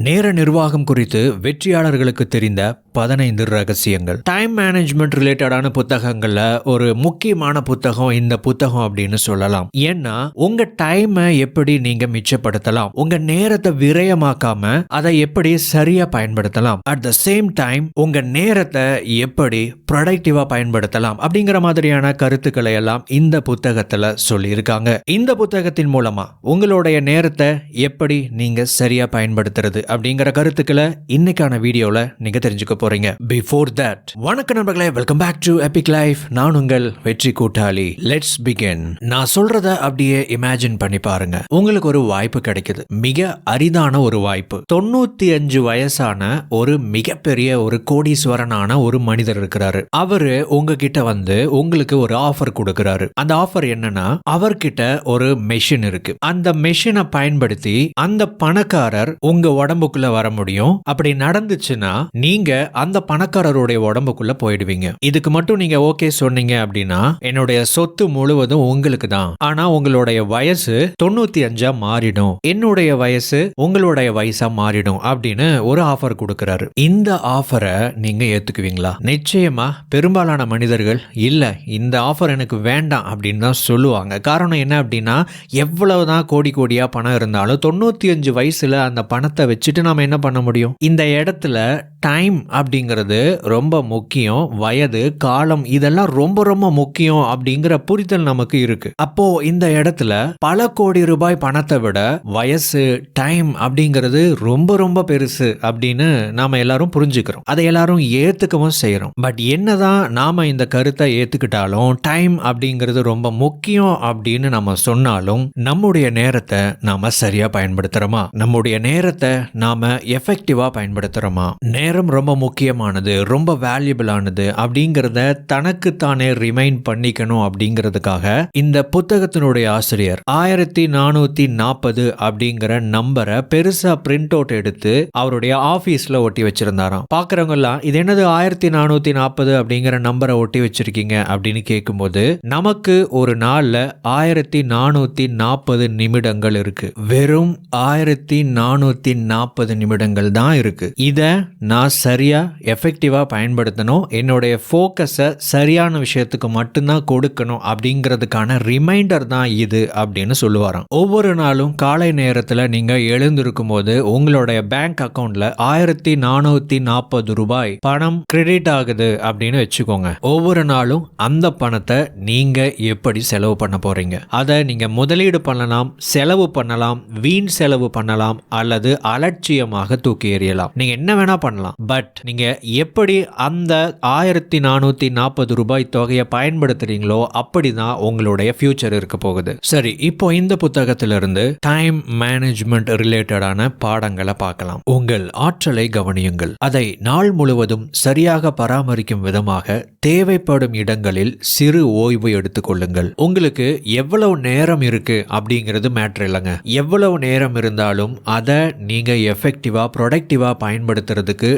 நேர நிர்வாகம் குறித்து வெற்றியாளர்களுக்கு தெரிந்த பதினைந்து ரகசியங்கள். டைம் மேனேஜ்மெண்ட் ரிலேட்டடான புத்தகங்கள்ல ஒரு முக்கியமான புத்தகம் இந்த புத்தகம் அப்படின்னு சொல்லலாம். ஏன்னா உங்க டைமை எப்படி நீங்க மிச்சப்படுத்தலாம்? உங்க நேரத்தை விரயமாக்காம அதை எப்படி சரியா பயன்படுத்தலாம்? அட் த சேம் டைம் உங்க நேரத்தை எப்படி ப்ரொடக்டிவா பயன்படுத்தலாம்? அப்படிங்கிற மாதிரியான கருத்துக்களை எல்லாம் இந்த புத்தகத்துல சொல்லியிருக்காங்க. இந்த புத்தகத்தின் மூலமா உங்களுடைய நேரத்தை எப்படி நீங்க சரியா பயன்படுத்துறது அப்படிங்கிற கருத்துக்களை இன்னைக்கான வீடியோல நீங்க தெரிஞ்சுக்க போறீங்க. பிஃபோர் தட் வணக்க நண்பர்களே welcome back to epic life நான் உங்கள் வெற்றி கூட்டாளி. லெட்ஸ் பிகின் நான் சொல்றத அப்படியே இமேஜின் பண்ணி பாருங்க. உங்களுக்கு ஒரு வாய்ப்பு கிடைக்குது. மிக அரிதான ஒரு வாய்ப்பு. தொண்ணூத்தி அஞ்சு வயசான ஒரு மிகப்பெரிய ஒரு கோடீஸ்வரனான ஒரு மனிதர் இருக்கிறாரு. அவரு உங்ககிட்ட வந்து உங்களுக்கு ஒரு ஆஃபர் கொடுக்கிறாரு. அந்த ஆஃபர் என்னன்னா அவர்கிட்ட ஒரு மெஷின் இருக்கு. அந்த மெஷினை பயன்படுத்தி அந்த பணக்காரர் உங்க உடம்புக்குள்ள வர முடியும். அப்படி நடந்துச்சுன்னா நீங்க அந்த பணக்காரருடைய உடம்புக்குள்ள போயிடுவீங்க. இதுக்கு மட்டும் நீங்க ஓகே சொன்னீங்க அப்படின்னா என்னுடைய சொத்து முழுவதும் உங்களுக்கு தான். ஆனா உங்களுடைய வயசு தொண்ணூத்தி அஞ்சா மாறிடும். என்னுடைய வயசு உங்களுடைய வயசா மாறிடும் அப்படின்னு ஒரு ஆஃபர் கொடுக்கிறாரு. இந்த ஆஃபரை நீங்க ஏத்துக்குவீங்களா? நிச்சயமா பெரும்பாலான மனிதர்கள் இல்ல இந்த ஆஃபர் எனக்கு வேண்டாம் அப்படின்னு தான் சொல்லுவாங்க. காரணம் என்ன அப்படின்னா எவ்வளவுதான் கோடி கோடியா பணம் இருந்தாலும் தொண்ணூத்தி அஞ்சு வயசுல அந்த பணத்தை வச்சுட்டு நாம என்ன பண்ண முடியும்? இந்த இடத்துல டைம் அப்படிங்கிறது ரொம்ப முக்கியம். வயது காலம் இதெல்லாம் ரொம்ப ரொம்ப முக்கியம் அப்படிங்கிற புரிதல் நமக்கு இருக்கு. அப்போ இந்த இடத்துல பல கோடி ரூபாய் பணத்தை விட வயசு டைம் அப்படிங்கிறது ரொம்ப ரொம்ப பெருசு அப்படின்னு நாம எல்லாரும் புரிஞ்சுக்கிறோம். அதை எல்லாரும் ஏத்துக்கவும் செய்யறோம் பட் என்னதான் நாம இந்த கருத்தை ஏத்துக்கிட்டாலும் டைம் அப்படிங்கிறது ரொம்ப முக்கியம் அப்படின்னு நம்ம சொன்னாலும் நம்முடைய நேரத்தை நாம சரியா பயன்படுத்துறோமா? நம்முடைய நேரத்தை நாம எஃபெக்டிவா பயன்படுத்துறோமா? நேரம் ரொம்ப முக்கியமானது ரொம்ப வேல்யூபிளானது அப்படிங்கிறத தனக்குத்தானே ரிமைண்ட் பண்ணிக்கணும் அப்படிங்கிறதுக்காக இந்த புத்தகத்தினுடைய ஆசிரியர் ஆயிரத்தி நானூத்தி நாற்பது அப்படிங்கிற நம்பரை பெருசா பிரிண்ட் அவுட் எடுத்து அவருடைய ஆபீஸ்ல ஒட்டி வச்சிருந்தாராம். பாக்குறவங்க எல்லாம் இது என்னது ஆயிரத்தி நானூத்தி நாற்பது அப்படிங்கிற நம்பரை ஒட்டி வச்சிருக்கீங்க? அப்படின்னு கேட்கும்போது நமக்கு ஒரு நாள்ல ஆயிரத்தி நானூத்தி நாற்பது நிமிடங்கள் இருக்கு. வெறும் ஆயிரத்தி நானூத்தி நாற்பது நிமிடங்கள் தான் இருக்கு. இத நான் சரியா எஃபெக்டிவா பயன்படுத்தணும். என்னுடைய ஃபோக்கஸை சரியான விஷயத்துக்கு மட்டும்தான் கொடுக்கணும் அப்படிங்கிறதுக்கான ரிமைண்டர் தான் இது அப்படின்னு சொல்லுவாராம். ஒவ்வொரு நாளும் காலை நேரத்தில் நீங்க எழுந்திருக்கும் போது உங்களுடைய பேங்க் அக்கவுண்ட்ல ஆயிரத்தி நானூத்தி நாற்பது ரூபாய் பணம் கிரெடிட் ஆகுது அப்படின்னு வச்சுக்கோங்க. ஒவ்வொரு நாளும் அந்த பணத்தை நீங்க எப்படி செலவு பண்ண போறீங்க? அதை நீங்க முதலீடு பண்ணலாம் செலவு பண்ணலாம் வீண் செலவு பண்ணலாம் அல்லது அலட்சியமாக தூக்கி எறியலாம். நீங்க என்ன வேணா பண்ணலாம். பட் நீங்கள் எப்படி அந்த ஆயிரத்தி நானூற்றி நாற்பது ரூபாய் தொகையை பயன்படுத்துறீங்களோ அப்படிதான் உங்களுடைய ஃபியூச்சர் இருக்க போகுது. சரி இப்போ இந்த புத்தகத்திலிருந்து டைம் மேனேஜ்மெண்ட் ரிலேட்டடான பாடங்களை பார்க்கலாம். உங்கள் ஆற்றலை கவனியுங்கள். அதை நாள் முழுவதும் சரியாக பராமரிக்கும் விதமாக தேவைப்படும் இடங்களில் சிறு ஓய்வு எடுத்துக்கொள்ளுங்கள் உங்களுக்கு எவ்வளவு நேரம் இருக்கு அப்படிங்கிறது மேட்ரு இல்லைங்க. எவ்வளவு நேரம் இருந்தாலும் அதை நீங்கள் எஃபெக்டிவாக ப்ரொடக்டிவாக பயன்படுத்துறதுக்கு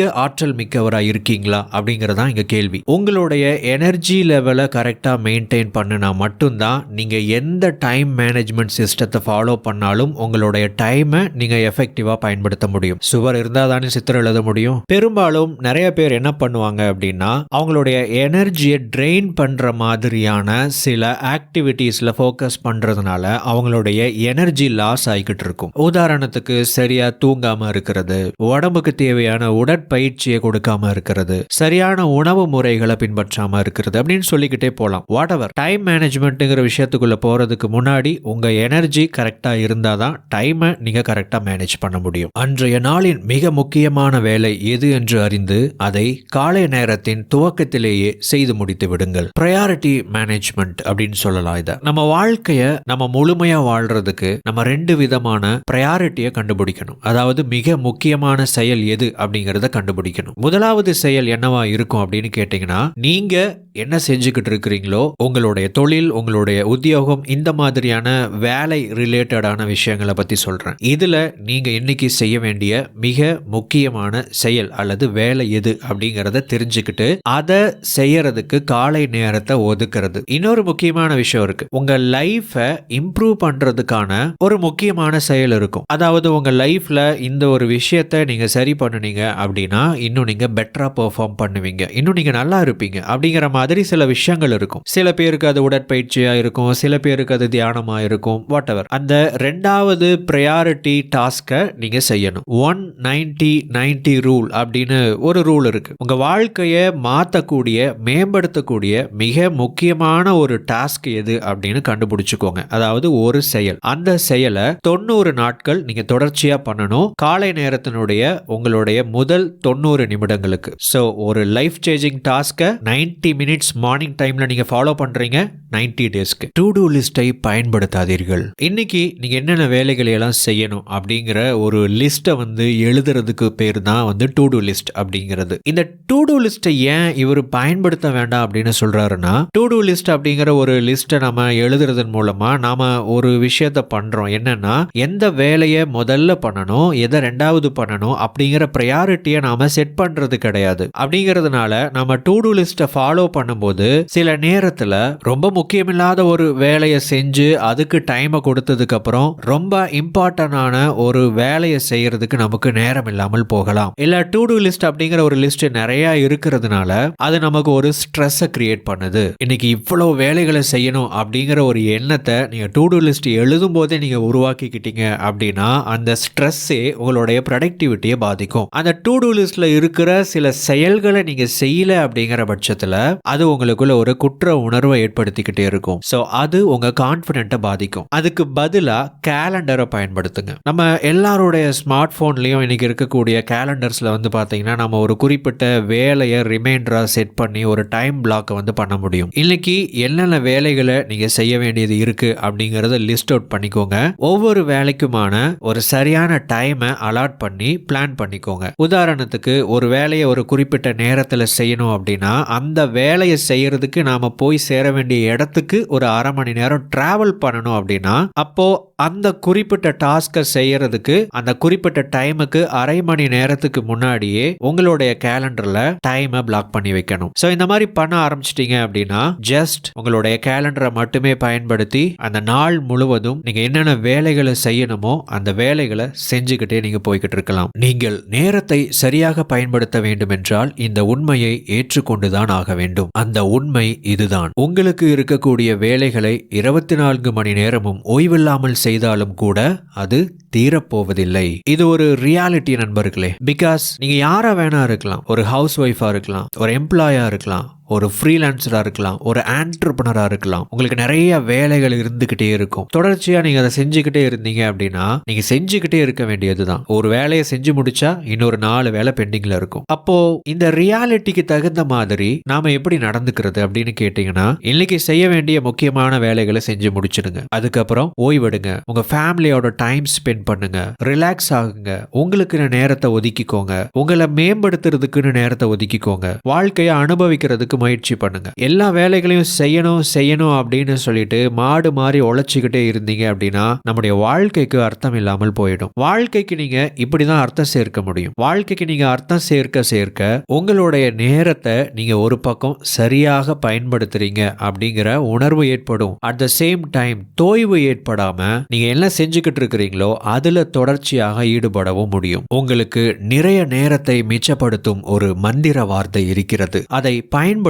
நீங்கள் ஆற்றல் மிக்கவராக இருக்கீங்களா? அப்படிங்கிறதான் இங்கே கேள்வி. உங்களுடைய எனர்ஜி லெவலை கரெக்டாக மெயின்டைன் பண்ணினா மட்டும்தான் நீங்கள் எந்த டைம் மேனேஜ்மெண்ட் சிஸ்டத்தை ஃபாலோ பண்ணாலும் உங்களுடைய டைமை நீங்கள் எஃபெக்டிவாக பயன்படுத்த முடியும். சுவர் இருந்தால் தானே சித்திரம் எழுத முடியும். பெரும்பாலும் நிறைய பேர் என்ன பண்ணுவாங்க அப்படின்னா அவங்களுடைய எனர்ஜியை ட்ரெயின் பண்ற மாதிரியான சில ஆக்டிவிட்டீஸில் ஃபோக்கஸ் பண்றதுனால அவங்களுடைய எனர்ஜி லாஸ் ஆகிக்கிட்டு இருக்கும். உதாரணத்துக்கு சரியா தூங்காமல் இருக்கிறது உடம்புக்கு தேவையான உடற் உடற்பயிற்சியை கொடுக்காம இருக்கிறது. சரியான உணவு முறைகளை பின்பற்றாம இருக்கிறது. அப்படின்னு சொல்லிக்கிட்டே போகலாம் வாட் எவர் டைம் மேனேஜ்மெண்ட்டுங்கிற விஷயத்துக்குள்ள போறதுக்கு முன்னாடி உங்க எனர்ஜி கரெக்டா இருந்தாதான் டைமை நீங்க கரெக்டா மேனேஜ் பண்ண முடியும். அன்றைய நாளின் மிக முக்கியமான வேலை எது என்று அறிந்து அதை காலை நேரத்தின் துவக்கத்திலேயே செய்து முடித்து விடுங்கள். ப்ரையாரிட்டி மேனேஜ்மெண்ட் அப்படின்னு சொல்லலாம் இதை. நம்ம வாழ்க்கைய நம்ம முழுமையா வாழ்றதுக்கு நம்ம ரெண்டு விதமான ப்ரையாரிட்டியை கண்டுபிடிக்கணும். அதாவது மிக முக்கியமான செயல் எது அப்படிங்கறத கண்டுபிடிக்கணும். முதலாவது செயல் என்னவா இருக்கும் அப்படின்னு கேட்டீங்கன்னா நீங்க என்ன செஞ்சுக்கிட்டு இருக்கிறீங்களோ உங்களுடைய தொழில் உங்களுடைய உத்தியோகம் இந்த மாதிரியான வேலை ரிலேட்டடான விஷயங்களை பத்தி சொல்றேன். இதுல நீங்க இன்னைக்கு செய்ய வேண்டிய மிக முக்கியமான செயல் அல்லது வேலை எது அப்படிங்கறத தெரிஞ்சுக்கிட்டு அதை செய்யறதுக்கு காலை நேரத்தை ஒதுக்குறது. இன்னொரு முக்கியமான விஷயம் இருக்கு. உங்க லைஃபை இம்ப்ரூவ் பண்றதுக்கான ஒரு முக்கியமான செயல் இருக்கும். அதாவது உங்க லைஃப்ல இந்த ஒரு விஷயத்த நீங்க சரி பண்ணுனீங்க அப்படின்னா இன்னும் நீங்கள் பெட்டராக பெர்ஃபார்ம் பண்ணுவீங்க. இன்னும் நீங்கள் நல்லா இருப்பீங்க. அப்படிங்கிற மாதிரி சில விஷயங்கள் இருக்கும். சில பேருக்கு அது உடற்பயிற்சியாக இருக்கும். சில பேருக்கு அது தியானமாக இருக்கும். வாட் எவர் அந்த ரெண்டாவது ப்ரையாரிட்டி டாஸ்க்கை நீங்கள் செய்யணும். ஒன் நைன்டி நைன்டி ரூல் அப்படின்னு ஒரு ரூல் இருக்குது உங்கள் வாழ்க்கையை மாற்றக்கூடிய மேம்படுத்தக்கூடிய மிக முக்கியமான ஒரு டாஸ்க் எது அப்படின்னு கண்டுபிடிச்சுக்கோங்க. அதாவது ஒரு செயல். அந்த செயலை தொண்ணூறு நாட்கள் நீங்கள் தொடர்ச்சியாக பண்ணணும். காலை நேரத்தினுடைய உங்களுடைய முதல் தொண்ணூறு நிமிடங்களுக்கு. ஸோ ஒரு லைஃப் சேஞ்சிங் டாஸ்க்கை 90 மினிட்ஸ் மார்னிங் டைம்ல நீங்க ஃபாலோ பண்றீங்க 90 டேஸ்க்கு டு டூ லிஸ்ட்டை பயன்படுத்தாதீர்கள். இன்னைக்கு நீங்க என்னென்ன வேலைகளை எல்லாம் செய்யணும் அப்படிங்கிற ஒரு லிஸ்ட்டை வந்து எழுதுறதுக்கு பேர் தான் வந்து டு டூ லிஸ்ட் அப்படிங்கிறது. இந்த டு டூ லிஸ்ட்டை ஏன் இவர் பயன்படுத்த வேண்டாம் அப்படின்னு சொல்றாருன்னா டு டூ லிஸ்ட் அப்படிங்கிற ஒரு லிஸ்ட்டை நம்ம எழுதுறதன் மூலமா நாம ஒரு விஷயத்தை பண்றோம். என்னன்னா எந்த வேலையை முதல்ல பண்ணணும் எதை ரெண்டாவது பண்ணணும் அப்படிங்கிற ப்ரையாரிட்டியை நாம செட் பண்றது கிடையாது. அப்படிங்கிறதுனால நம்ம டு டூ லிஸ்ட்டை ஃபாலோ பண்ணும்போது சில நேரத்துல ரொம்ப முக்கியமில்லாத ஒரு வேலையை செஞ்சு அதுக்கு டைமை கொடுத்ததுக்கு அப்புறம் ரொம்ப இம்பார்ட்டன்டான ஒரு வேலையை செய்யறதுக்கு நமக்கு நேரம் இல்லாமல் போகலாம். இல்ல டு டூ லிஸ்ட் அப்படிங்கிற ஒரு லிஸ்ட் நிறைய இருக்கிறதுனால அது நமக்கு ஒரு ஸ்ட்ரெஸ்ஸை கிரியேட் பண்ணுது. இன்னைக்கு இவ்வளவு வேலைகளை செய்யணும் அப்படிங்கிற ஒரு எண்ணத்தை நீங்க டு டூ லிஸ்ட் எழுதும் போதே நீங்க உருவாக்கிக்கிட்டீங்க அப்படின்னா அந்த ஸ்ட்ரெஸ்ஸே உங்களுடைய ப்ரொடக்டிவிட்டியை பாதிக்கும். அந்த டு டூ லிஸ்ட்ல இருக்கிற சில செயல்களை நீங்க செய்யல அப்படிங்கிற பட்சத்துல அது உங்களுக்குள்ள ஒரு குற்ற உணர்வை ஏற்படுத்திக்கிட்டே இருக்கும். ஸோ அது உங்க கான்பிடென்ட்டை பாதிக்கும். அதுக்கு பதிலா கேலண்டரை பயன்படுத்துங்க. நம்ம எல்லாருடைய ஸ்மார்ட் போன்லயும் இன்னைக்கு இருக்கக்கூடிய கேலண்டர்ஸ்ல வந்து பாத்தீங்கன்னா நம்ம ஒரு குறிப்பிட்ட வேலையை ரிமைண்டரா செட் பண்ணி ஒரு டைம் பிளாக்கை வந்து பண்ண முடியும். இன்னைக்கு என்னென்ன வேலைகளை நீங்க செய்ய வேண்டியது இருக்கு அப்படிங்கறத லிஸ்ட் அவுட் பண்ணிக்கோங்க. ஒவ்வொரு வேலைக்குமான ஒரு சரியான டைமை அலாட் பண்ணி பிளான் பண்ணிக்கோங்க. உதாரணம் உதாரணத்துக்கு ஒரு வேலையை ஒரு குறிப்பிட்ட நேரத்தில் செய்யணும் அப்படின்னா அந்த வேலையை செய்யறதுக்கு நாம போய் சேர வேண்டிய இடத்துக்கு ஒரு அரை மணி நேரம் டிராவல் பண்ணணும் அப்படின்னா அப்போ அந்த குறிப்பிட்ட டாஸ்கை செய்யறதுக்கு அந்த குறிப்பிட்ட டைமுக்கு அரை மணி நேரத்துக்கு முன்னாடியே உங்களுடைய கேலண்டர்ல டைமை பிளாக் பண்ணி வைக்கணும். ஸோ இந்த மாதிரி பண்ண ஆரம்பிச்சிட்டீங்க அப்படின்னா ஜஸ்ட் உங்களுடைய கேலண்டரை மட்டுமே பயன்படுத்தி அந்த நாள் முழுவதும் நீங்க என்னென்ன வேலைகளை செய்யணுமோ அந்த வேலைகளை செஞ்சுக்கிட்டே நீங்க போய்கிட்டு இருக்கலாம். நீங்கள் நேரத்தை சரியாக பயன்படுத்த வேண்டுமென்றால் இந்த உண்மையை ஏற்றுக்கொண்டுதான் ஆக வேண்டும். அந்த உண்மை இதுதான். உங்களுக்கு இருக்கக்கூடிய வேலைகளை இருபத்தி நான்கு மணி நேரமும் ஓய்வில்லாமல் செய்தாலும் கூட அது தீரப்போவதில்லை. இது ஒரு ரியாலிட்டி நண்பர்களே. பிகாஸ் நீங்க யாரா வேணா இருக்கலாம். ஒரு ஹவுஸ் ஒய்ஃபா இருக்கலாம். ஒரு எம்ப்ளாயா இருக்கலாம். ஒரு ஃப்ரீலான்சராக இருக்கலாம் ஒரு ஆண்டர்பனராக இருக்கலாம் உங்களுக்கு நிறைய வேலைகள் இருந்துக்கிட்டே இருக்கும். தொடர்ச்சியாக நீங்கள் அதை செஞ்சுக்கிட்டே இருந்தீங்க அப்படின்னா நீங்கள் செஞ்சுக்கிட்டே இருக்க வேண்டியது தான் ஒரு வேலையை செஞ்சு முடிச்சா இன்னொரு நாலு வேலை பெண்டிங்கில் இருக்கும். அப்போ இந்த ரியாலிட்டிக்கு தகுந்த மாதிரி நாம எப்படி நடந்துக்கிறது அப்படின்னு கேட்டிங்கன்னா இன்னைக்கு செய்ய வேண்டிய முக்கியமான வேலைகளை செஞ்சு முடிச்சிடுங்க. அதுக்கப்புறம் ஓய்வெடுங்க. உங்க ஃபேமிலியோட டைம் ஸ்பெண்ட் பண்ணுங்க. ரிலாக்ஸ் ஆகுங்க. உங்களுக்குன்னு நேரத்தை ஒதுக்கிக்கோங்க. உங்களை மேம்படுத்துறதுக்குன்னு நேரத்தை ஒதுக்கிக்கோங்க. வாழ்க்கையை அனுபவிக்கிறதுக்கு முயற்சி பண்ணுங்க. எல்லா வேலைகளையும் செய்யணும் செய்யணும் அப்படின்னு சொல்லிட்டு மாடு மாதிரி உழைச்சிக்கிட்டே இருந்தீங்க அப்படின்னா நம்முடைய வாழ்க்கைக்கு அர்த்தம் இல்லாமல் போயிடும். வாழ்க்கைக்கு நீங்க இப்படிதான் அர்த்தம் சேர்க்க முடியும். வாழ்க்கைக்கு நீங்க அர்த்தம் சேர்க்க சேர்க்க உங்களுடைய நேரத்தை நீங்க ஒரு பக்கம் சரியாக பயன்படுத்துறீங்க அப்படிங்கிற உணர்வு ஏற்படும். அட் த சேம் டைம் தோய்வு ஏற்படாம நீங்க என்ன செஞ்சுக்கிட்டு இருக்கிறீங்களோ அதுல தொடர்ச்சியாக ஈடுபடவும் முடியும். உங்களுக்கு நிறைய நேரத்தை மிச்சப்படுத்தும் ஒரு மந்திர வார்த்தை இருக்கிறது. அதை பயன்படுத்த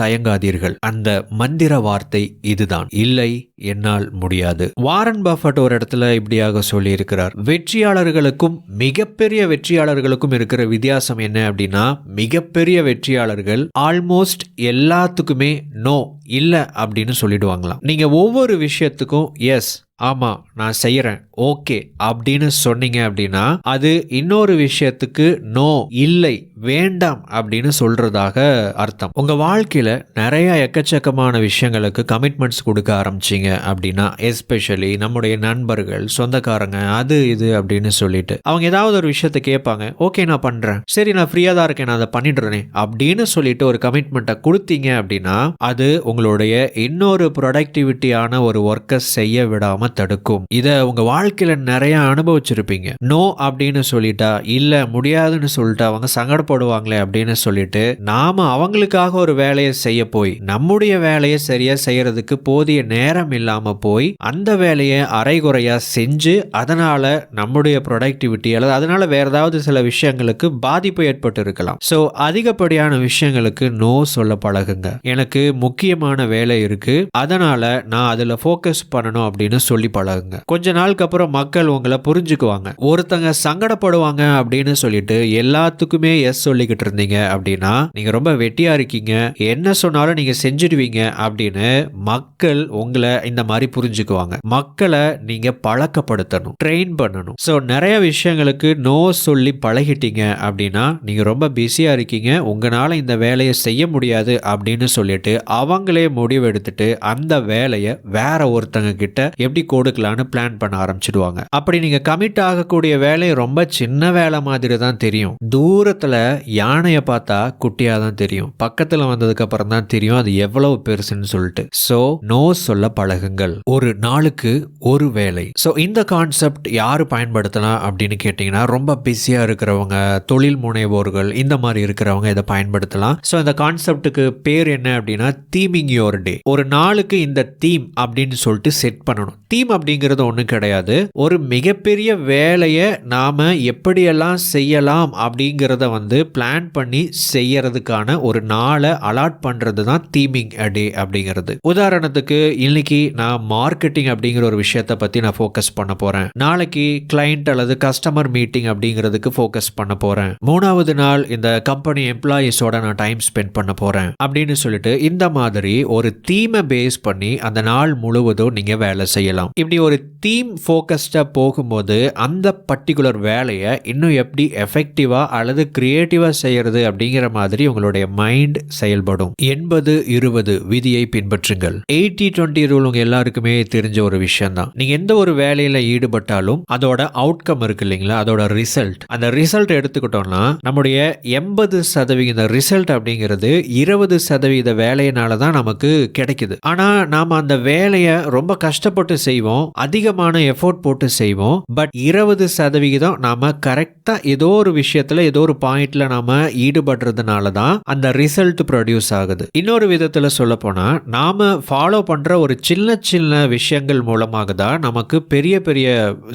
தயங்காதீர்கள். அந்த மந்திர வார்த்தை இதுதான். இல்லை என்னால் முடியாது. வாரன் பஃபட் ஒரு இடத்துல இப்படியாக சொல்லியிருக்கிறார். வெற்றியாளர்களுக்கும் மிகப்பெரிய வெற்றியாளர்களுக்கும் இருக்கிற வித்தியாசம் என்ன அப்படின்னா மிகப்பெரிய வெற்றியாளர்கள் ஆல்மோஸ்ட் எல்லாத்துக்குமே நோ இல்லை அப்படின்னு சொல்லிடுவாங்களாம். நீங்க ஒவ்வொரு விஷயத்துக்கும் எஸ் ஆமாம் நான் செய்கிறேன் ஓகே அப்படின்னு சொன்னீங்க அப்படின்னா அது இன்னொரு விஷயத்துக்கு நோ இல்லை வேண்டாம் அப்படின்னு சொல்கிறதாக அர்த்தம். உங்கள் வாழ்க்கையில் நிறையா எக்கச்சக்கமான விஷயங்களுக்கு கமிட்மெண்ட்ஸ் கொடுக்க ஆரம்பிச்சீங்க அப்படின்னா எஸ்பெஷலி நம்முடைய நண்பர்கள் சொந்தக்காரங்க அது இது அப்படின்னு சொல்லிட்டு. அவங்க ஏதாவது ஒரு விஷயத்தை கேட்பாங்க ஓகே நான் பண்ணுறேன் சரி நான் ஃப்ரீயாக தான் இருக்கேன் நான் அதை பண்ணிடுறேனே அப்படின்னு சொல்லிட்டு ஒரு கமிட்மெண்ட்டை கொடுத்தீங்க அப்படின்னா அது உங்களுடைய இன்னொரு ப்ரொடக்டிவிட்டியான ஒரு ஒர்க்கை செய்ய விடாமல் தடுக்கும். இதை உங்க வாழ்க்கையில நிறைய அனுபவிச்சிருப்பீங்க. நோ அப்படின்னு சொல்லிட்டா இல்ல முடியாதுன்னு சொல்லிட்டு அவங்க சங்கடப்படுவாங்களே அப்படின்னு சொல்லிட்டு நாம அவங்களுக்காக ஒரு வேலையை செய்ய போய் நம்முடைய வேலையை சரியா செய்யறதுக்கு போதிய நேரம் இல்லாம போய் அந்த வேலையை அரைகுறையா செஞ்சு அதனால நம்முடைய ப்ரொடக்டிவிட்டி அல்லது அதனால வேற ஏதாவது சில விஷயங்களுக்கு பாதிப்பு ஏற்பட்டு இருக்கலாம் ஸோ அதிகப்படியான விஷயங்களுக்கு நோ சொல்ல பழகுங்க. எனக்கு முக்கியமான வேலை இருக்கு. அதனால நான் அதுல ஃபோக்கஸ் பண்ணணும் அப்படின்னு சொல்லி பழகுங்க கொஞ்ச நாளுக்கு அப்புறம் மக்கள் உங்களை புரிஞ்சுக்குவாங்க. ஒருத்தங்க சங்கடப்படுவாங்க அப்படின்னு சொல்லிட்டு எல்லாத்துக்குமே எஸ் சொல்லிக்கிட்டு இருந்தீங்க அப்படின்னா நீங்க ரொம்ப வெட்டியா இருக்கீங்க. என்ன சொன்னாலும் நீங்க செஞ்சிடுவீங்க அப்படின்னு மக்கள் உங்களை இந்த மாதிரி புரிஞ்சுக்குவாங்க. மக்களை நீங்க பழக்கப்படுத்தணும் ட்ரெயின் பண்ணணும். ஸோ நிறைய விஷயங்களுக்கு நோ சொல்லி பழகிட்டீங்க அப்படின்னா நீங்க ரொம்ப பிஸியா இருக்கீங்க. உங்களால இந்த வேலையை செய்ய முடியாது அப்படின்னு சொல்லிட்டு அவங்களே முடிவெடுத்துட்டு அந்த வேலையை வேற ஒருத்தங்க கிட்ட எப்படி கொடுக்கலான்னு பிளான் பண்ண ஆரம்பிச்சிடுவாங்க. அப்படி நீங்க கமிட் ஆகக்கூடிய வேலை ரொம்ப சின்ன வேலை மாதிரி தான் தெரியும். தூரத்துல யானையை பார்த்தா குட்டியா தான் தெரியும். பக்கத்துல வந்ததுக்கு அப்புறம் தான் தெரியும் அது எவ்வளவு பெருசுன்னு சொல்லிட்டு. சோ நோ சொல்ல பழகுங்கள். ஒரு நாளுக்கு ஒரு வேலை. ஸோ இந்த கான்செப்ட் யாரு பயன்படுத்தலாம் அப்படின்னு கேட்டிங்கன்னா ரொம்ப பிஸியா இருக்கிறவங்க தொழில் முனைவோர்கள் இந்த மாதிரி இருக்கிறவங்க இதை பயன்படுத்தலாம். ஸோ இந்த கான்செப்டுக்கு பேர் என்ன அப்படின்னா தீமிங் யோர் டே ஒரு நாளுக்கு இந்த தீம் அப்படின்னு சொல்லிட்டு செட் பண்ணணும். தீம் அப்படிங்கிறது ஒன்றும் கிடையாது. ஒரு மிகப்பெரிய வேலையை நாம் எப்படியெல்லாம் செய்யலாம் அப்படிங்கிறத வந்து பிளான் பண்ணி செய்யறதுக்கான ஒரு நாளை அலாட் பண்ணுறது தான் தீமிங் டே அப்படிங்கிறது. உதாரணத்துக்கு இன்னைக்கு நான் மார்க்கெட்டிங் அப்படிங்கிற ஒரு விஷயத்தை பற்றி நான் ஃபோக்கஸ் பண்ண போகிறேன் நாளைக்கு கிளைண்ட் அல்லது கஸ்டமர் மீட்டிங் அப்படிங்கிறதுக்கு ஃபோக்கஸ் பண்ண போகிறேன் மூணாவது நாள் இந்த கம்பெனி எம்ப்ளாயீஸோட நான் டைம் ஸ்பெண்ட் பண்ண போகிறேன் அப்படின்னு சொல்லிட்டு இந்த மாதிரி ஒரு தீமை பேஸ் பண்ணி அந்த நாள் முழுவதும் நீங்கள் வேலை செய்யலாம். இப்படி ஒரு தீம் ஃபோக்கஸ்டாக போகும்போது அந்த பர்டிகுலர் வேலையை இன்னும் எப்படி எஃபெக்டிவா அல்லது கிரியேட்டிவாக செய்யறது அப்படிங்கிற மாதிரி உங்களுடைய மைண்ட் செயல்படும். எண்பது இருபது விதியை பின்பற்றுங்கள். எயிட்டி டுவெண்ட்டி ரூல் உங்கள் எல்லாருக்குமே தெரிஞ்ச ஒரு விஷயம் தான் நீங்க எந்த ஒரு வேலையில ஈடுபட்டாலும் அதோட அவுட்கம் இருக்கு இல்லைங்களா? அதோட ரிசல்ட் அந்த ரிசல்ட் எடுத்துக்கிட்டோம்னா நம்முடைய எண்பது சதவிகித ரிசல்ட் அப்படிங்கிறது இருபது சதவீத வேலையினால தான் நமக்கு கிடைக்குது. ஆனா நாம அந்த வேலையை ரொம்ப கஷ்டப்பட்டு செய்வோம். அதிகமான எஃபோர்ட் போட்டு செய்வோம். பட் இருபது சதவிகிதம் நாம கரெக்டா ஏதோ ஒரு விஷயத்துல ஏதோ ஒரு பாயிண்ட்ல நாம ஈடுபடுறதுனால தான் அந்த ரிசல்ட் ப்ரொடியூஸ் ஆகுது. இன்னொரு விதத்துல சொல்ல போனா நாம ஃபாலோ பண்ற ஒரு சின்ன சின்ன விஷயங்கள் மூலமாக தான் நமக்கு பெரிய பெரிய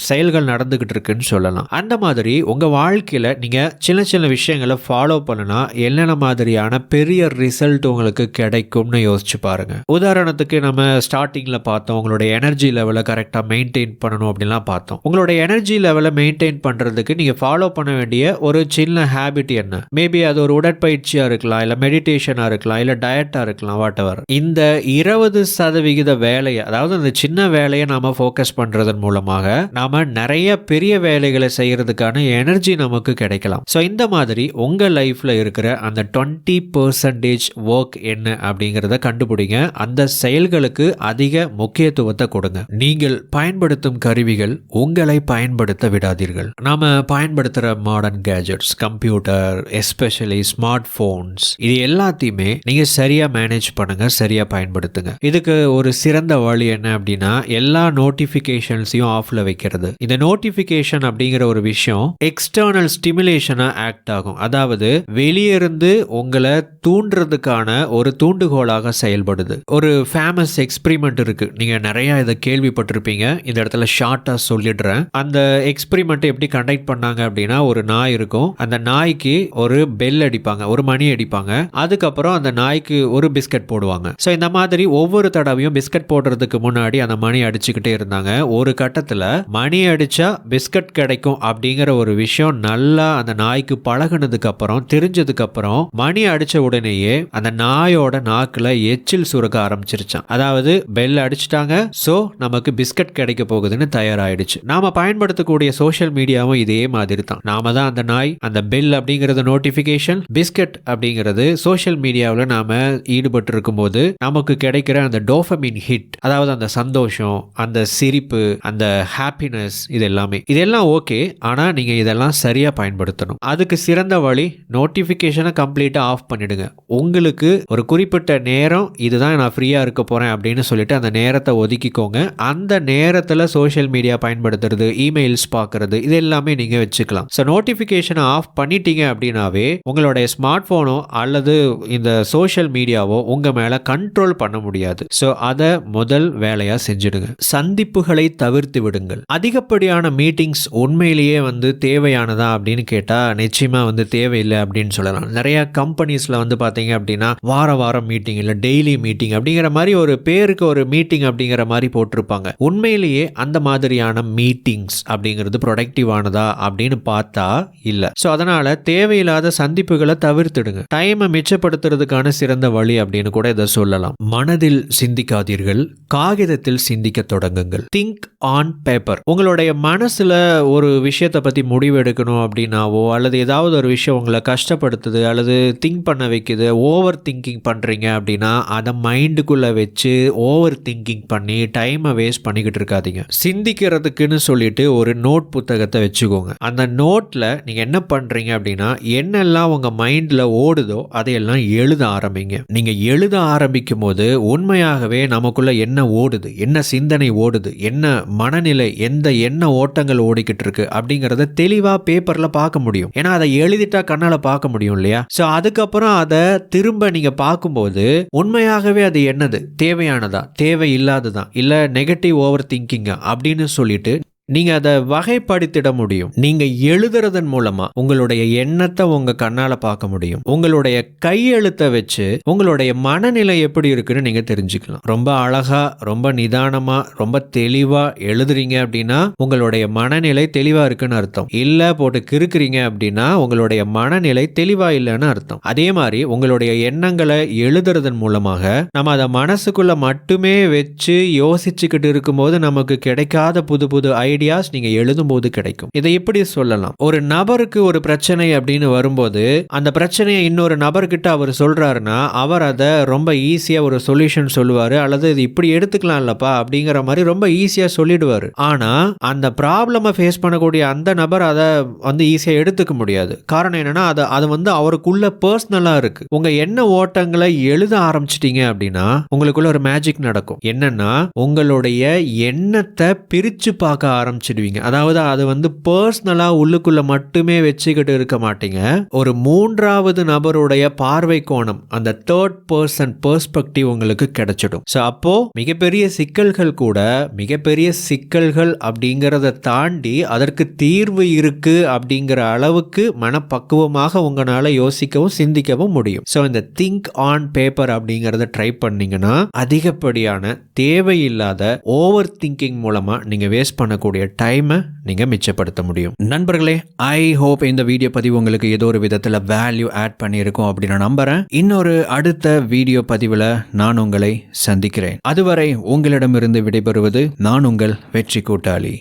செயல்கள் நடந்துகிட்டு இருக்குன்னு சொல்லலாம். அந்த மாதிரி உங்க வாழ்க்கையில நீங்க சின்ன சின்ன விஷயங்களை ஃபாலோ பண்ணுனா என்னென்ன மாதிரியான பெரிய ரிசல்ட் உங்களுக்கு கிடைக்கும்னு யோசிச்சு பாருங்க. உதாரணத்துக்கு நம்ம ஸ்டார்டிங்ல பார்த்தோம் உங்களுடைய எனர்ஜி லெவல் கரெக்டாக மெயின்டைன் பண்ணணும் அப்படின்லாம் பார்த்தோம். உங்களோட எனர்ஜி லெவலை மெயின்டைன் பண்றதுக்கு நீங்கள் ஃபாலோ பண்ண வேண்டிய ஒரு சின்ன ஹேபிட் என்ன? மேபி அது ஒரு உடற்பயிற்சியாக இருக்கலாம் இல்லை மெடிடேஷனாக இருக்கலாம் இல்லை டயட்டாக இருக்கலாம் வாட் எவர் இந்த இருபது சதவிகித வேலையை அதாவது அந்த சின்ன வேலையை நாம ஃபோக்கஸ் பண்ணுறதன் மூலமாக நாம் நிறைய பெரிய வேலைகளை செய்கிறதுக்கான எனர்ஜி நமக்கு கிடைக்கலாம். ஸோ இந்த மாதிரி உங்கள் லைஃப்பில் இருக்கிற அந்த டுவெண்ட்டி பர்சன்டேஜ் ஒர்க் என்ன அப்படிங்கிறத கண்டுபிடிங்க. அந்த செயல்களுக்கு அதிக முக்கியத்துவத்தை கொடுங்க. நீங்கள் பயன்படுத்தும் கருவிகள் உங்களை பயன்படுத்த விடாதீர்கள். நாம பயன்படுத்துற modern gadgets computer especially smart phones இது எல்லாத்தையுமே நீங்க சரியா மேனேஜ் பண்ணுங்க சரியா பயன்படுத்துங்க. இதுக்கு ஒரு சிறந்த வழி என்ன அப்படின்னா எல்லா நோட்டிபிகேஷன்ஸையும் ஆஃப்ல வைக்கிறது. இந்த நோட்டிபிகேஷன் அப்படிங்கிற ஒரு விஷயம் எக்ஸ்டர்னல் ஸ்டிமுலேஷனா ஆக்ட் ஆகும். அதாவது வெளியிருந்து உங்களை தூண்டுறதுக்கான ஒரு தூண்டுகோலாக செயல்படுது. ஒரு ஃபேமஸ் எக்ஸ்பிரிமெண்ட் இருக்கு. நீங்க நிறைய இதை கேள்விப்பட்டிருப்பீங்க. இந்த இடத்துல ஷார்ட்டாக சொல்லிடுறேன். அந்த எக்ஸ்பிரிமெண்ட் எப்படி கண்டக்ட் பண்ணாங்க அப்படின்னா ஒரு நாய் இருக்கும். அந்த நாய்க்கு ஒரு பெல் அடிப்பாங்க. ஒரு மணி அடிப்பாங்க. அதுக்கப்புறம் அந்த நாய்க்கு ஒரு பிஸ்கட் போடுவாங்க. ஸோ இந்த மாதிரி ஒவ்வொரு தடவையும் பிஸ்கட் போடுறதுக்கு முன்னாடி அந்த மணி அடிச்சுக்கிட்டே இருந்தாங்க. ஒரு கட்டத்தில் மணி அடிச்சா பிஸ்கட் கிடைக்கும் அப்படிங்கிற ஒரு விஷயம் நல்லா அந்த நாய்க்கு பழகுனதுக்கு அப்புறம் தெரிஞ்சதுக்கு அப்புறம் மணி அடிச்ச உடனேயே அந்த நாயோட நாக்குல எச்சில் சுரக்க ஆரம்பிச்சிருச்சான் அதாவது பெல் அடிச்சிட்டாங்க. ஸோ நம்ம நமக்கு பிஸ்கட் கிடைக்க போகுதுன்னு தயாராயிடுச்சு. நாம பயன்படுத்தக்கூடிய சோஷியல் மீடியாவும் இதே மாதிரி தான் நாம தான் அந்த நாய் அந்த பெல் அப்படிங்கிறது நோட்டிபிகேஷன் பிஸ்கட் அப்படிங்கிறது சோஷியல் மீடியாவில் நாம ஈடுபட்டு இருக்கும்போது நமக்கு கிடைக்கிற அந்த டோஃபமின் ஹிட் அதாவது அந்த சந்தோஷம் அந்த சிரிப்பு அந்த ஹாப்பினஸ் இது எல்லாமே இதெல்லாம் ஓகே ஆனால் நீங்கள் இதெல்லாம் சரியாக பயன்படுத்தணும். அதுக்கு சிறந்த வழி நோட்டிஃபிகேஷனை கம்ப்ளீட்டாக ஆஃப் பண்ணிடுங்க. உங்களுக்கு ஒரு குறிப்பிட்ட நேரம் இதுதான் நான் ஃப்ரீயாக இருக்க போகிறேன் அப்படின்னு சொல்லிட்டு அந்த நேரத்தை ஒதுக்கிக்கோங்க. அந்த நேரத்தில் சோஷியல் மீடியா பயன்படுத்துறது இமெயில்ஸ் பார்க்குறது இது எல்லாமே நீங்கள் வச்சுக்கலாம். ஸோ நோட்டிஃபிகேஷனை ஆஃப் பண்ணிட்டீங்க அப்படின்னாவே உங்களுடைய ஸ்மார்ட் ஃபோனோ அல்லது இந்த சோஷியல் மீடியாவோ உங்கள் மேலே கண்ட்ரோல் பண்ண முடியாது. ஸோ அதை முதல் வேலையாக செஞ்சிடுங்க. சந்திப்புகளை தவிர்த்து விடுங்கள். அதிகப்படியான மீட்டிங்ஸ் உண்மையிலேயே வந்து தேவையானதா அப்படின்னு கேட்டால் நிச்சயமாக வந்து தேவையில்லை அப்படின்னு சொல்லலாம். நிறைய கம்பெனிஸில் வந்து பார்த்தீங்க அப்படின்னா வார வாரம் மீட்டிங் இல்லை டெய்லி மீட்டிங் அப்படிங்கிற மாதிரி ஒரு பேருக்கு ஒரு மீட்டிங் அப்படிங்கிற மாதிரி போட்டிருப்பாங்க. உண்மையிலேயே அந்த மாதிரியான மீட்டிங்ஸ் அப்படிங்கிறது ப்ரொடக்டிவானதா அப்படின்னு பார்த்தா இல்லை. ஸோ அதனால் தேவையில்லாத சந்திப்புகளை தவிர்த்துடுங்க. டைமை மிச்சப்படுத்துறதுக்கான சிறந்த வழி அப்படின்னு கூட இதை சொல்லலாம். மனதில் சிந்திக்காதீர்கள். காகிதத்தில் சிந்திக்க தொடங்குங்கள். திங்க் ஆன் பேப்பர் உங்களுடைய மனசுல ஒரு விஷயத்தை பத்தி முடிவு எடுக்கணும் அப்படின்னாவோ அல்லது ஏதாவது ஒரு விஷயம் உங்களை கஷ்டப்படுத்துது அல்லது திங்க் பண்ண வைக்குது ஓவர் திங்கிங் பண்றீங்க அப்படின்னா அதை மைண்டுக்குள்ள வச்சு ஓவர் திங்கிங் பண்ணி டைமை வேஸ்ட் பண்ணிக்கிட்டு இருக்காதீங்க. சிந்திக்கிறதுக்குன்னு சொல்லிட்டு ஒரு நோட் புத்தகத்தை வச்சுக்கோங்க. அந்த நோட்ல நீங்க என்ன பண்றீங்க அப்படின்னா என்னெல்லாம் உங்க மைண்ட்ல ஓடுதோ அதையெல்லாம் எழுத ஆரம்பிங்க. நீங்க எழுத ஆரம்பிக்கும் போது உண்மையாகவே நமக்குள்ளே என்ன ஓடுது? என்ன சிந்தனை ஓடுது? என்ன மனநிலை எந்த என்ன ஓட்டங்கள் ஓடிக்கிட்டு இருக்கு? அப்படிங்கிறத தெளிவாக பேப்பர்ல பார்க்க முடியும். ஏன்னா அதை எழுதிட்டா கண்ணால பார்க்க முடியும் இல்லையா? ஸோ அதுக்கப்புறம் அதை திரும்ப நீங்க பார்க்கும்போது உண்மையாகவே அது என்னது? தேவையானதா? தேவை இல்லாததா இல்லை நெகட்டிவ் ஓவர் திங்கிங்கா அப்படின்னு சொல்லிட்டு நீங்க அதை வகைப்படுத்திட முடியும். நீங்க எழுதுறதன் மூலமா உங்களுடைய எண்ணத்தை உங்க கண்ணால பார்க்க முடியும். உங்களுடைய கையெழுத்தை வச்சு உங்களுடைய மனநிலை எப்படி இருக்குன்னு நீங்க தெரிஞ்சுக்கலாம். ரொம்ப அழகா ரொம்ப நிதானமா ரொம்ப தெளிவா எழுதுறீங்க அப்படின்னா உங்களுடைய மனநிலை தெளிவா இருக்குன்னு அர்த்தம். இல்ல போட்டு கிறுக்குறீங்க அப்படின்னா உங்களுடைய மனநிலை தெளிவா இல்லைன்னு அர்த்தம். அதே மாதிரி உங்களுடைய எண்ணங்களை எழுதுறதன் மூலமாக நம்ம அதை மனசுக்குள்ள மட்டுமே வச்சு யோசிச்சுக்கிட்டு இருக்கும்போது நமக்கு கிடைக்காத புது புது ஐடியாஸ் நீங்க எழுதும்போது கிடைக்கும். இதை எப்படி சொல்லலாம்? ஒரு நபருக்கு ஒரு பிரச்சனை அப்படின்னு வரும்போது அந்த பிரச்சனையை இன்னொரு நபர்கிட்ட அவர் சொல்றாருன்னா அவர் அதை ரொம்ப ஈஸியா ஒரு சொல்யூஷன் சொல்லுவாரு அல்லது இது இப்படி எடுத்துக்கலாம் இல்லப்பா அப்படிங்கிற மாதிரி ரொம்ப ஈஸியா சொல்லிடுவாரு. ஆனா அந்த ப்ராப்ளமை ஃபேஸ் பண்ணக்கூடிய அந்த நபர் அதை வந்து ஈஸியா எடுத்துக்க முடியாது. காரணம் என்னன்னா அது அது வந்து அவருக்குள்ள பர்சனலா இருக்கு. உங்க என்ன ஓட்டங்களை எழுத ஆரம்பிச்சிட்டீங்க அப்படின்னா உங்களுக்குள்ள ஒரு மேஜிக் நடக்கும். என்னன்னா உங்களுடைய எண்ணத்தை பிரிச்சு பார்க்க ஆரம்பிச்சிடுவீங்க. அதாவது அது வந்து பர்சனலா உள்ளுக்குள்ள மட்டுமே வச்சுக்கிட்டு இருக்க மாட்டீங்க. ஒரு மூன்றாவது நபருடைய பார்வை கோணம் அந்த தேர்ட் பர்சன் பர்ஸ்பெக்டிவ் உங்களுக்கு கிடைச்சிடும். ஸோ அப்போ மிகப்பெரிய சிக்கல்கள் கூட மிகப்பெரிய சிக்கல்கள் அப்படிங்கிறத தாண்டி அதற்கு தீர்வு இருக்கு அப்படிங்கிற அளவுக்கு மனப்பக்குவமாக உங்களால யோசிக்கவும் சிந்திக்கவும் முடியும். ஸோ இந்த திங்க் ஆன் பேப்பர் அப்படிங்கிறத ட்ரை பண்ணீங்கன்னா அதிகப்படியான தேவையில்லாத ஓவர் திங்கிங் மூலமா நீங்க வேஸ்ட் பண்ணக்கூடிய டைமை நீங்க மிச்சப்படுத்த முடியும். நண்பர்களே ஐ ஹோப் இந்த வீடியோ பதிவு உங்களுக்கு ஏதோ ஒரு விதத்தில் வேல்யூ ஆட் பண்ணியிருக்கும் அப்படின்னு நான் நம்புறேன். இன்னொரு அடுத்த வீடியோ பதிவில் நான் உங்களை சந்திக்கிறேன். அதுவரை உங்களிடமிருந்து விடைபெறுவது நான் உங்கள் வெற்றி கூட்டாளி.